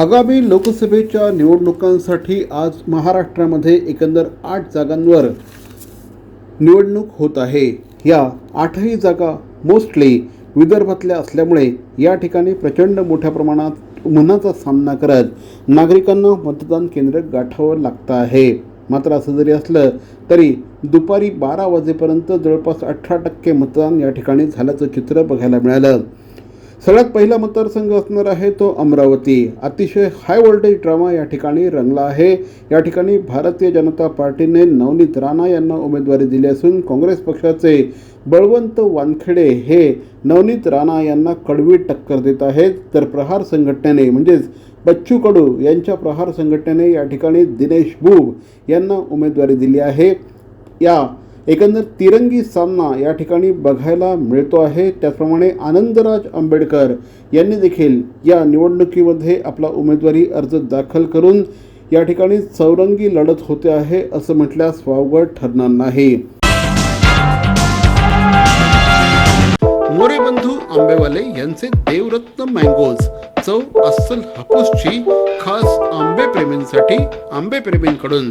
आगामी लोकसभेच्या निवडणुकांसाठी आज महाराष्ट्रामध्ये एकंदर आठ जागांवर निवडणूक होत आहे. या आठही जागा मोस्टली विदर्भातल्या असल्यामुळे या ठिकाणी प्रचंड मोठ्या प्रमाणात उन्हाचा सामना करत नागरिकांना मतदान केंद्र गाठावं लागतं आहे. मात्र असं जरी असलं तरी दुपारी बारा वाजेपर्यंत जवळपास अठरा टक्के मतदान या ठिकाणी झाल्याचं चित्र बघायला मिळालं. सगळ्यात पहिला मतदारसंघ असणार आहे तो अमरावती. अतिशय हाय व्होल्टेज ड्रामा या ठिकाणी रंगला आहे. या ठिकाणी भारतीय जनता पार्टीने नवनीत राणा यांना उमेदवारी दिली असून काँग्रेस पक्षाचे बळवंत वानखेडे हे नवनीत राणा यांना कडवी टक्कर देत आहेत. तर प्रहार संघटनेने म्हणजेच बच्चू कडू यांच्या प्रहार संघटनेने या ठिकाणी दिनेश बुब यांना उमेदवारी दिली आहे. या एकंदर तिरंगी सामना या ठिकाणी बघायला मिळतो आहे. त्याचप्रमाणे आनंदराज आंबेडकर यांनी देखील या निवडणुकीमध्ये आपला उमेदवारी अर्ज दाखल करून या ठिकाणी चौरंगी लढत होते आहे असं म्हटल्यास वावगड ठरणार नाही. मोरे बंधू आंबेवाले यांचे देवरत्न मँगोज चव अस्सल हापूसची खास आंबे प्रेमींसाठी आंबे प्रेमींकडून